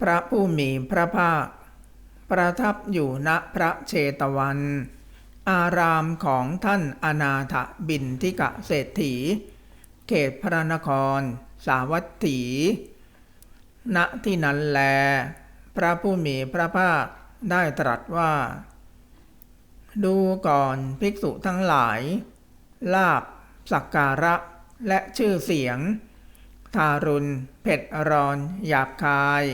พระผู้มีพระภาค ประทับอยู่ณพระเชตวัน อารามของท่านอนาถบินทิกะเศรษฐี เขตพระนคร สาวัตถี ณที่นั้นแล พระผู้มีพระภาคได้ตรัสว่า ดูก่อนภิกษุทั้งหลาย ลาบสักการะและชื่อเสียง ทารุณ เผ็ดร้อน หยาบคาย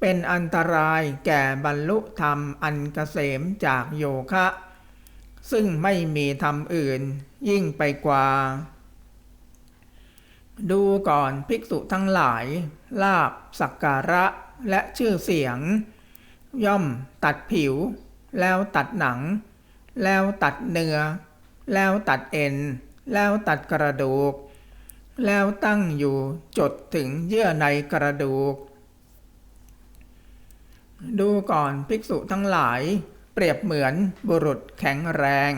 เป็นอันตรายแก่บรรลุธรรมอันเกษมจากโยคะ ซึ่งไม่มีธรรมอื่นยิ่งไปกว่า ดูก่อนภิกษุทั้งหลาย ลาบสักการะและชื่อเสียง ย่อมตัดผิว แล้วตัดหนัง แล้วตัดเนื้อ แล้วตัดเอ็น แล้วตัดกระดูก แล้วตั้งอยู่จดถึงเยื่อในกระดูก ดูก่อนภิกษุทั้งหลาย เปรียบเหมือนบุรุษแข็งแรง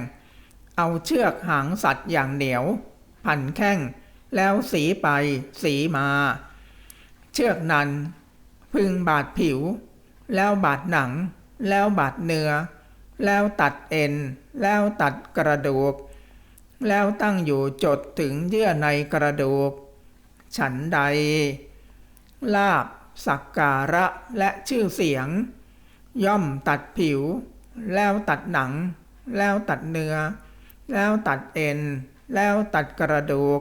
เอาเชือกหางสัตว์อย่างเหนียว พันแข้ง แล้วสีไปสีมา เชือกนั้น พึงบาดผิว แล้วบาดหนัง แล้วบาดเนื้อ แล้วตัดเอ็น แล้วตัดกระดูก แล้วตั้งอยู่จดถึงเยื่อในกระดูก ฉันใด ลาบ สักการะและชื่อเสียง ย่อมตัดผิว แล้วตัดหนัง แล้วตัดเนื้อ แล้วตัดเอ็น แล้วตัดกระดูก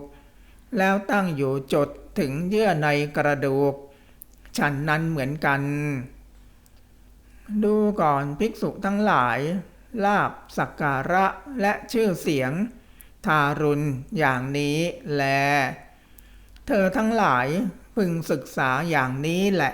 แล้วตั้งอยู่จดถึงเยื่อในกระดูก ฉันนั้นเหมือนกัน ดูก่อนภิกษุทั้งหลาย ลาบสักการะและชื่อเสียง ทารุณอย่างนี้แล เธอทั้งหลาย พึงศึกษาอย่างนี้แหละ